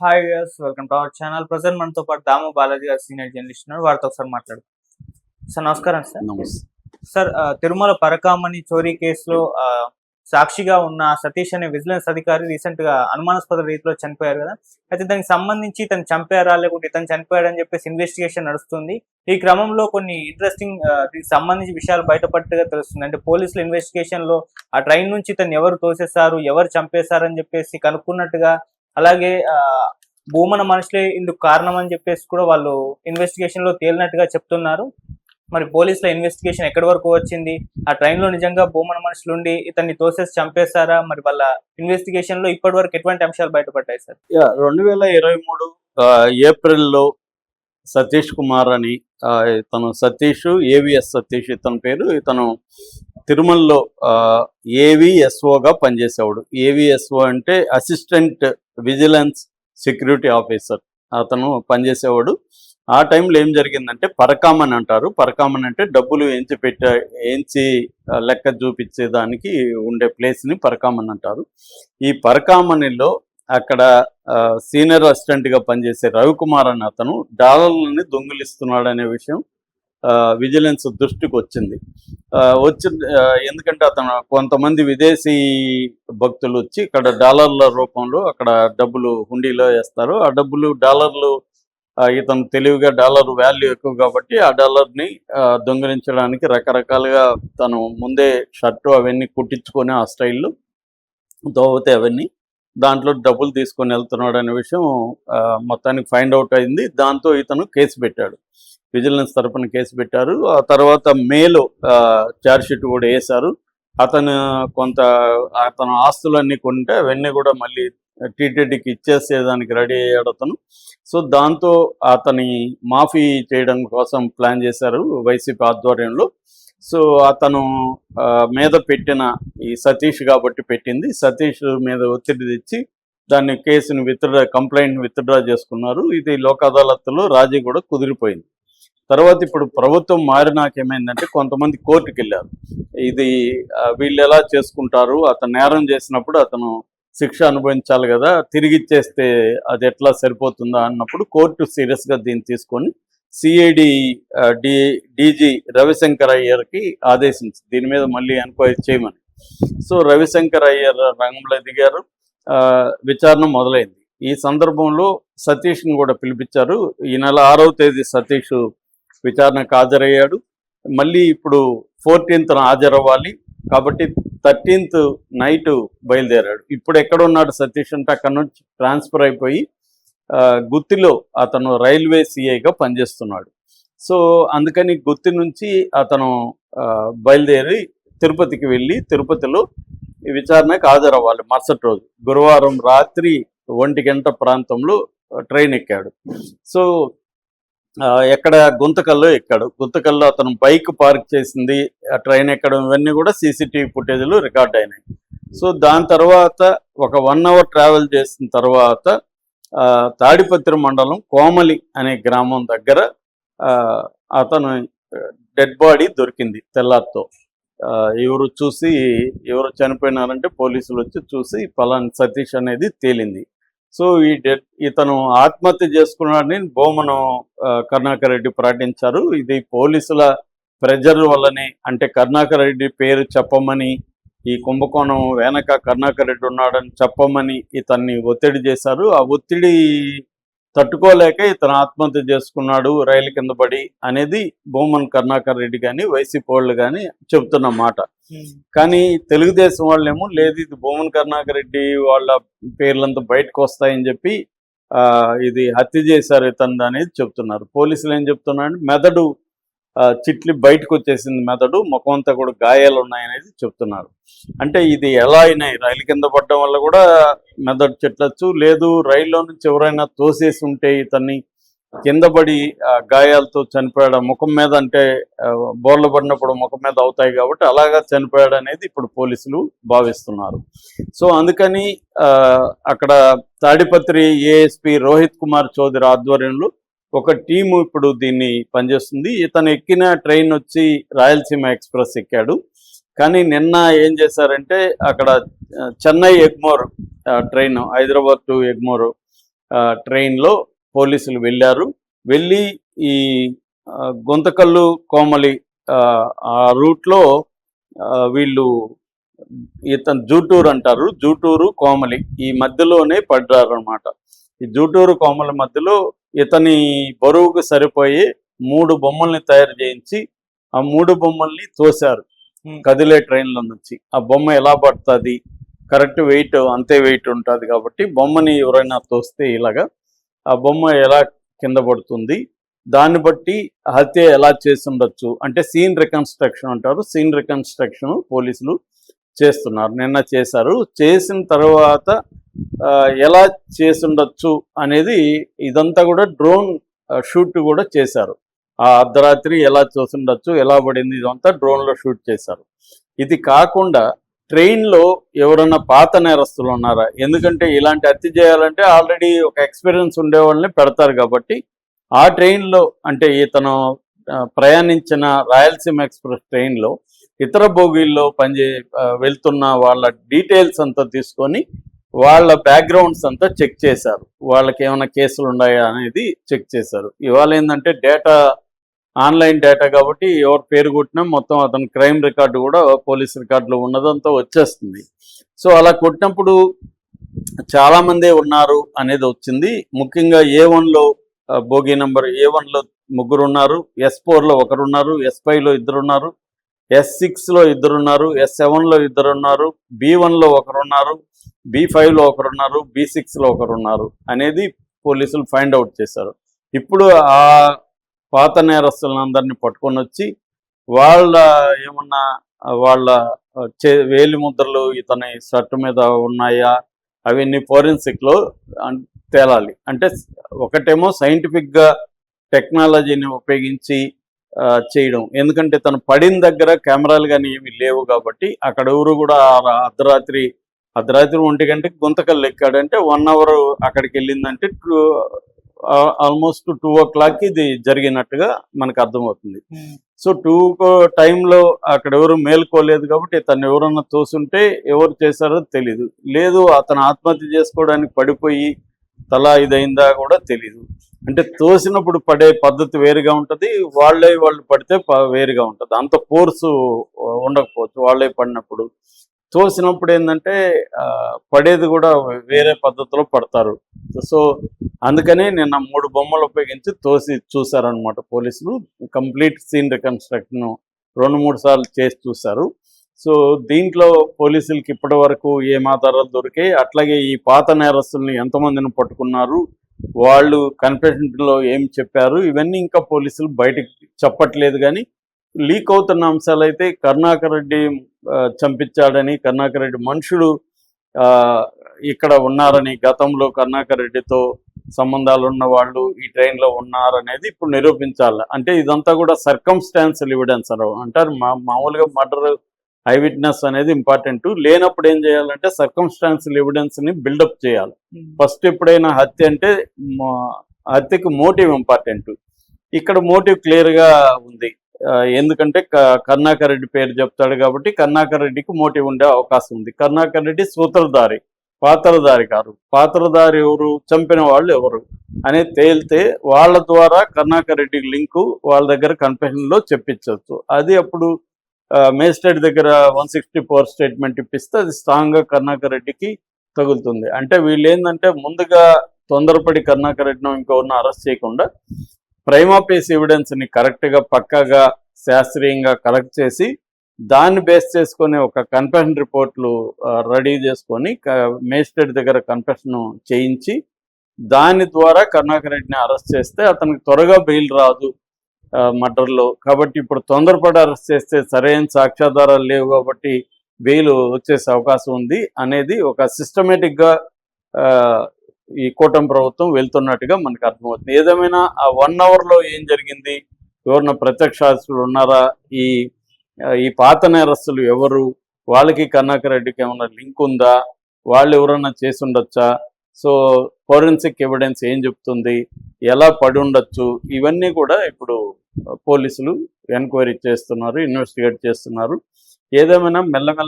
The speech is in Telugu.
Hi yes welcome to our channel present మనతో పాటు దాము బాలాజీ గారు సీనియర్ జర్నలిస్ట్ ఉన్నారు. వారితో ఒకసారి మాట్లాడు సార్ నమస్కారం సార్ సార్ తిరుమల పరకామణి చోరీ కేసులో సాక్షిగా ఉన్న సతీష్ అనే విజిలెన్స్ అధికారి రీసెంట్గా అనుమానాస్పద రీతిలో చనిపోయారు కదా. అయితే దానికి సంబంధించి ఇతను చంపారా? లేకుంటే ఇతను చనిపోయాడని చెప్పేసి ఇన్వెస్టిగేషన్ నడుస్తుంది. ఈ క్రమంలో కొన్ని ఇంట్రెస్టింగ్ దీనికి సంబంధించి విషయాలు బయటపడ్డగా తెలుస్తుంది. అంటే పోలీసుల ఇన్వెస్టిగేషన్లో ఆ ట్రైన్ నుంచి ఇతను ఎవరు తోసేశారు? ఎవరు చంపేశారు అని చెప్పేసి కనుక్కున్నట్టుగా అలాగే ఆ, భూమన మనుషులే ఇందుకు కారణం అని చెప్పేసి కూడా వాళ్ళు ఇన్వెస్టిగేషన్లో తేలినట్టుగా చెప్తున్నారు. మరి పోలీసుల ఇన్వెస్టిగేషన్ ఎక్కడి వరకు వచ్చింది? ఆ ట్రైన్లో నిజంగా భూమన మనుషులు ఉండి ఇతన్ని తోసేసి చంపేశారా? మరి వాళ్ళ ఇన్వెస్టిగేషన్లో ఇప్పటి వరకు ఎటువంటి అంశాలు బయటపడ్డాయి సార్? రెండు వేల ఇరవై మూడు ఏప్రిల్లో సతీష్ కుమార్ అని ఆ, ఇతను సతీష్ ఏవిఎస్ సతీష్ ఇతని పేరు. ఇతను తిరుమలలో ఏవిఎస్ఓగా పనిచేసేవాడు. ఏవిఎస్ఓ అంటే అసిస్టెంట్ విజిలెన్స్ సెక్యూరిటీ ఆఫీసర్ అతను పనిచేసేవాడు. ఆ టైంలో ఏం జరిగిందంటే పరకామన్ అంటారు. పరకామన్ అంటే డబ్బులు ఎంచి పెట్ట ఎంచి లెక్క చూపించేదానికి ఉండే ప్లేస్ని పరకామన్ అంటారు. ఈ పరకామణిలో అక్కడ సీనియర్ అసిస్టెంట్గా పనిచేసే రవికుమార్ అని అతను డాలర్లని దొంగిలిస్తున్నాడు అనే విషయం విజిలెన్స్ దృష్టికి వచ్చింది. ఆ, వచ్చి ఆ, ఎందుకంటే అతను కొంతమంది విదేశీ భక్తులు వచ్చి ఇక్కడ డాలర్ల రూపంలో అక్కడ డబ్బులు హుండీలో వేస్తారు. ఆ డబ్బులు డాలర్లు ఇతను తెలివిగా డాలర్ వాల్యూ ఎక్కువ కాబట్టి ఆ డాలర్ని ఆ, దొంగిలించడానికి రకరకాలుగా తను ముందే షర్టు అవన్నీ కుట్టించుకొని ఆ స్టైల్లో దోవతే అవన్నీ దాంట్లో డబ్బులు తీసుకొని వెళ్తున్నాడు అనే విషయం ఆ, మొత్తానికి ఫైండ్ అవుట్ అయింది. దాంతో ఇతను కేసు పెట్టాడు. విజిలెన్స్ తరపున కేసు పెట్టారు. ఆ తర్వాత మేలో ఛార్జ్ షీట్ కూడా వేశారు. అతను కొంత అతను ఆస్తులన్నీ కొంటే అవన్నీ కూడా మళ్ళీ టీటీడీకి ఇచ్చేసేదానికి రెడీ అయ్యాడు అతను. సో దాంతో అతని మాఫీ చేయడం కోసం ప్లాన్ చేశారు వైసీపీ ఆధ్వర్యంలో. సో అతను ఆ, మీద పెట్టిన ఈ సతీష్ కాబట్టి పెట్టింది. సతీష్ మీద ఒత్తిడి తెచ్చి దాన్ని కేసును విత్డ్రా కంప్లైంట్ విత్డ్రా చేసుకున్నారు. ఇది లోక్ అదాలత్లో రాజీ కూడా కుదిరిపోయింది. తర్వాత ఇప్పుడు ప్రభుత్వం మారినాక ఏమైందంటే కొంతమంది కోర్టుకి వెళ్ళారు. ఇది వీళ్ళు ఎలా చేసుకుంటారు? అతను నేరం చేసినప్పుడు అతను శిక్ష అనుభవించాలి కదా తిరిగి ఇచ్చేస్తే అది ఎట్లా సరిపోతుందా అన్నప్పుడు కోర్టు సీరియస్గా దీన్ని తీసుకొని సిఐడి డి డీజీ రవిశంకర్ అయ్యర్కి ఆదేశించింది దీని మీద మళ్ళీ ఎంక్వైరీ చేయమని. సో రవిశంకర్ అయ్యర్ రంగంలో దిగారు. విచారణ మొదలైంది. ఈ సందర్భంలో సతీష్ను కూడా పిలిపించారు. ఈ నెల ఆరవ తేదీ సతీష్ విచారణకు హాజరయ్యాడు. మళ్ళీ ఇప్పుడు ఫోర్టీన్త్న హాజరవ్వాలి. కాబట్టి థర్టీన్త్ నైట్ బయలుదేరాడు. ఇప్పుడు ఎక్కడ ఉన్నాడు సతీష్ అంటే అక్కడ నుంచి ట్రాన్స్ఫర్ అయిపోయి గుత్తిలో అతను రైల్వే సిఐగా పనిచేస్తున్నాడు. సో అందుకని గుత్తి నుంచి అతను బయలుదేరి తిరుపతికి వెళ్ళి తిరుపతిలో ఈ విచారణకు హాజరవ్వాలి. మరుసటి రోజు గురువారం రాత్రి ఒంటి గంట ప్రాంతంలో ట్రైన్ ఎక్కాడు. సో ఎక్కడ గుంతకల్లో ఎక్కాడు. గుంతకల్లో అతను బైక్ పార్క్ చేసింది ఆ ట్రైన్ ఎక్కడం ఇవన్నీ కూడా సీసీటీవీ ఫుటేజ్లు రికార్డ్ అయినాయి. సో దాని తర్వాత ఒక వన్ అవర్ ట్రావెల్ చేసిన తర్వాత ఆ, తాడిపత్రి మండలం కోమలి అనే గ్రామం దగ్గర ఆ, అతను డెడ్ బాడీ దొరికింది తెల్లారితో. ఆ, ఎవరు చూసి ఎవరు చనిపోయినారంటే పోలీసులు వచ్చి చూసి పలాని సతీష్ అనేది తేలింది. సో ఈ డెత్ ఇతను ఆత్మహత్య చేసుకున్నాడని బోమను కరుణాకర్ రెడ్డి ప్రకటించారు. ఇది పోలీసుల ప్రెజర్ వల్లనే అంటే కరుణాకర్ రెడ్డి పేరు చెప్పమని ఈ కుంభకోణం వెనక కరుణాకర్ రెడ్డి ఉన్నాడని చెప్పమని ఇతన్ని ఒత్తిడి చేశారు. ఆ ఒత్తిడి తట్టుకోలేక ఇతను ఆత్మహత్య చేసుకున్నాడు రైలు కింద పడి అనేది బొమ్మన్ కరుణాకర్ రెడ్డి కానీ వైసీపీ వాళ్ళు కానీ చెబుతున్న మాట. కానీ తెలుగుదేశం వాళ్ళేమో లేదు ఇది భూమన్ కరుణాకర్ రెడ్డి వాళ్ళ పేర్లంతా బయటకు వస్తాయని చెప్పి ఆ, ఇది హత్య చేశారు ఇతను అనేది చెప్తున్నారు పోలీసులు ఏం చెప్తున్నారంటే మెదడు చిట్లి బయటకు వచ్చేసింది మెదడు ముఖం అంతా కూడా గాయాలు ఉన్నాయనేది చెప్తున్నారు. అంటే ఇది ఎలా అయినాయి రైలు కింద పడడం వల్ల కూడా మెదడు చెట్లచ్చు లేదు రైల్లో నుంచి ఎవరైనా తోసేసి ఉంటే ఇతన్ని కింద పడి గాయాలతో చనిపోయాడు ముఖం మీద అంటే బోర్లు పడినప్పుడు ముఖం మీద అవుతాయి కాబట్టి అలాగా చనిపోయాడు అనేది ఇప్పుడు పోలీసులు భావిస్తున్నారు. సో అందుకని ఆ, అక్కడ తాడిపత్రి ఏఎస్పి రోహిత్ కుమార్ చౌదరి ఆధ్వర్యంలో ఒక టీమ్ ఇప్పుడు దీన్ని పనిచేస్తుంది. ఇతను ఎక్కిన ట్రైన్ వచ్చి రాయలసీమ ఎక్స్ప్రెస్ ఎక్కాడు. కానీ నిన్న ఏం చేశారంటే అక్కడ చెన్నై ఎగ్మోర్ ట్రైన్ హైదరాబాద్ టు ఎగ్మోర్ ఆ, ట్రైన్లో పోలీసులు వెళ్ళారు. వెళ్ళి ఈ గొంతకల్లు గుంతకల్లు కోమలి ఆ, రూట్లో ఆ, వీళ్ళు ఇతను జూటూరు అంటారు. జూటూరు కోమలి ఈ మధ్యలోనే పడ్డారు అనమాట ఈ జూటూరు కోమలి మధ్యలో ఇతని బరువుకు సరిపోయే మూడు బొమ్మల్ని తయారు చేయించి ఆ మూడు బొమ్మల్ని తోశారు. కదిలే ట్రైన్లో నుంచి. ఆ బొమ్మ ఎలా పడుతుంది? కరెక్ట్ వెయిట్ అంతే వెయిట్ ఉంటుంది కాబట్టి బొమ్మని ఎవరైనా తోస్తే ఇలాగా ఆ బొమ్మ ఎలా కింద పడుతుంది? దాన్ని బట్టి హత్య ఎలా చేసి ఉండొచ్చు? అంటే సీన్ రికన్స్ట్రక్షన్ అంటారు. సీన్ రికన్స్ట్రక్షన్ పోలీసులు చేస్తున్నారు. నిన్న చేశారు. చేసిన తర్వాత ఎలా చేసుండొచ్చు అనేది ఇదంతా కూడా డ్రోన్ షూట్ కూడా చేశారు. ఆ అర్ధరాత్రి ఎలా చూసుండొచ్చు ఎలా పడింది ఇదంతా డ్రోన్లో షూట్ చేశారు. ఇది కాకుండా ట్రైన్లో ఎవరైనా పాత నేరస్తులు ఉన్నారా? ఎందుకంటే ఇలాంటి హత్య చేయాలంటే ఆల్రెడీ ఒక ఎక్స్పీరియన్స్ ఉండేవాళ్ళని పెడతారు కాబట్టి ఆ ట్రైన్లో అంటే ఇతను ప్రయాణించిన రాయలసీమ ఎక్స్ప్రెస్ ట్రైన్లో ఇతర బోగీల్లో పనిచే వెళ్తున్న వాళ్ళ డీటెయిల్స్ అంతా తీసుకొని వాళ్ళ బ్యాక్గ్రౌండ్స్ అంతా చెక్ చేశారు. వాళ్ళకి ఏమైనా కేసులు ఉన్నాయా అనేది చెక్ చేశారు. ఇవాళ ఏంటంటే డేటా ఆన్లైన్ డేటా కాబట్టి ఎవరు పేరు కొట్టినా మొత్తం అతని క్రైమ్ రికార్డు కూడా పోలీస్ రికార్డులో ఉన్నదంతా వచ్చేస్తుంది. సో అలా కొట్టినప్పుడు చాలా మందే ఉన్నారు అనేది వచ్చింది. ముఖ్యంగా ఏ వన్లో బోగి నెంబర్ ఏ వన్లో ముగ్గురు ఉన్నారు ఎస్ ఫోర్లో ఒకరున్నారు. ఎస్ ఫైవ్లో ఇద్దరు ఉన్నారు ఎస్ సిక్స్లో ఇద్దరు ఉన్నారు ఎస్ సెవెన్లో ఇద్దరు ఉన్నారు బి వన్లో ఒకరున్నారు బీ బి ఫైవ్లో ఒకరున్నారు బీ బి సిక్స్లో ఒకరున్నారు అనేది పోలీసులు ఫైండ్ అవుట్ చేశారు. ఇప్పుడు ఆ పాత నేరస్తులందరినీ పట్టుకొని వచ్చి వాళ్ళ ఏమన్నా వాళ్ళ చే వేలి ముద్రలు ఇతని షర్టు మీద ఉన్నాయా? అవన్నీ ఫోరెన్సిక్లో తేలాలి. అంటే ఒకటేమో సైంటిఫిక్గా టెక్నాలజీని ఉపయోగించి చేయడం. ఎందుకంటే తను పడిన దగ్గర కెమెరాలు కానీ ఏమి లేవు కాబట్టి అక్కడ ఎవరు కూడా అర్ధరాత్రి అర్ధరాత్రి ఒంటి గంటకి గుంతకల్లు ఎక్కాడంటే వన్ అవర్ అక్కడికి వెళ్ళిందంటే ఆల్మోస్ట్ టూ ఓ క్లాక్కి ఇది జరిగినట్టుగా మనకు అర్థమవుతుంది. సో టూ టైంలో అక్కడ ఎవరు మేల్కోలేదు కాబట్టి తను ఎవరన్నా తోసుంటే ఎవరు చేశారో తెలీదు. లేదు అతను ఆత్మహత్య చేసుకోవడానికి పడిపోయి తలా ఇదైందా కూడా తెలీదు. అంటే తోసినప్పుడు పడే పద్ధతి వేరుగా ఉంటుంది వాళ్ళే వాళ్ళు పడితే వేరుగా ఉంటుంది. అంత ఫోర్సు ఉండకపోవచ్చు వాళ్ళే పడినప్పుడు. తోసినప్పుడు ఏంటంటే ఆ, పడేది కూడా వేరే పద్ధతిలో పడతారు. సో అందుకని నిన్న మూడు బొమ్మలు ఉపయోగించి తోసి చూశారనమాట పోలీసులు. కంప్లీట్ సీన్ రికన్స్ట్రక్షన్ రెండు మూడు సార్లు చేసి చూశారు. సో దీంట్లో పోలీసులకి ఇప్పటి వరకు ఏం ఆధారాలు దొరికాయి అట్లాగే ఈ పాత నేరస్తుల్ని ఎంతమందిని పట్టుకున్నారు వాళ్ళు కన్ఫెషన్లో ఏం చెప్పారు ఇవన్నీ ఇంకా పోలీసులు బయటకు చెప్పట్లేదు కానీ లీక్ అవుతున్న అంశాలు అయితే కరుణాకర్ రెడ్డి చంపించాడని కరుణాకర్ రెడ్డి మనుషుడు ఆ, ఇక్కడ ఉన్నారని గతంలో కరుణాకర్ రెడ్డితో సంబంధాలు ఉన్న వాళ్ళు ఈ ట్రైన్లో ఉన్నారనేది ఇప్పుడు నిరూపించాలి. అంటే ఇదంతా కూడా సర్కమ్స్టాన్షియల్ ఎవిడెన్స్ అనరు అంటారు మా మామూలుగా మర్డర్ ఐ విట్నెస్ అనేది ఇంపార్టెంట్ లేనప్పుడు ఏం చేయాలంటే సర్కమ్స్టాన్షియల్ ఎవిడెన్స్ని బిల్డప్ చేయాలి. ఫస్ట్ ఎప్పుడైనా హత్య అంటే హత్యకు మోటివ్ ఇంపార్టెంట్ ఇక్కడ మోటివ్ క్లియర్గా ఉంది. ఆ, ఎందుకంటే కరుణాకర్ రెడ్డి పేరు చెప్తాడు కాబట్టి కరుణాకర్ రెడ్డికి మోటివ్ ఉండే అవకాశం ఉంది. కరుణాకర్ రెడ్డి సూత్రధారి పాత్రధారి కాదు. పాత్రధారి ఎవరు? చంపిన వాళ్ళు ఎవరు? అనేది తేలితే వాళ్ళ ద్వారా కరుణాకర్ రెడ్డికి లింకు వాళ్ళ దగ్గర కన్ఫెషన్లో చెప్పించవచ్చు. అది అప్పుడు మేజిస్ట్రేట్ దగ్గర వన్ సిక్స్టీ ఫోర్ స్టేట్మెంట్ ఇప్పిస్తే అది స్ట్రాంగ్గా కర్ణాకర్ రెడ్డికి తగులుతుంది. అంటే వీళ్ళు ఏంటంటే ముందుగా తొందరపడి కర్ణాకర్ రెడ్డిని ఇంకొకరిని అరెస్ట్ చేయకుండా ప్రైమాపేస్ ఎవిడెన్స్ని కరెక్ట్గా పక్కాగా శాస్త్రీయంగా కలెక్ట్ చేసి దాన్ని బేస్ చేసుకొని ఒక కన్ఫెషన్ రిపోర్ట్లు రెడీ చేసుకొని మేజిస్ట్రేట్ దగ్గర కన్ఫెషన్ చేయించి దాని ద్వారా కర్ణాకర్ రెడ్డిని అరెస్ట్ చేస్తే అతనికి త్వరగా బెయిల్ రాదు మర్డర్లో. కాబట్టి ఇప్పుడు తొందరపడి అరెస్ట్ చేస్తే సరైన సాక్ష్యాధారాలు లేవు కాబట్టి బెయిల్ వచ్చేసే అవకాశం ఉంది అనేది ఒక సిస్టమేటిక్గా ఈ కూటమి ప్రభుత్వం వెళ్తున్నట్టుగా మనకు అర్థమవుతుంది. ఏదేమైనా ఆ వన్ అవర్లో ఏం జరిగింది? ఎవరిన ప్రత్యక్షాస్తులు ఉన్నారా? ఈ ఈ పాత నేరస్తులు ఎవరు? వాళ్ళకి కర్ణాకర్ రెడ్డికి ఏమైనా లింక్ ఉందా? వాళ్ళు ఎవరన్నా చేసి ఉండొచ్చా? సో ఫోరెన్సిక్ ఎవిడెన్స్ ఏం చెప్తుంది? ఎలా పడి ఉండొచ్చు? ఇవన్నీ కూడా ఇప్పుడు పోలీసులు ఎంక్వైరీ చేస్తున్నారు ఇన్వెస్టిగేట్ చేస్తున్నారు. ఏదేమైనా మెల్లమెల్ల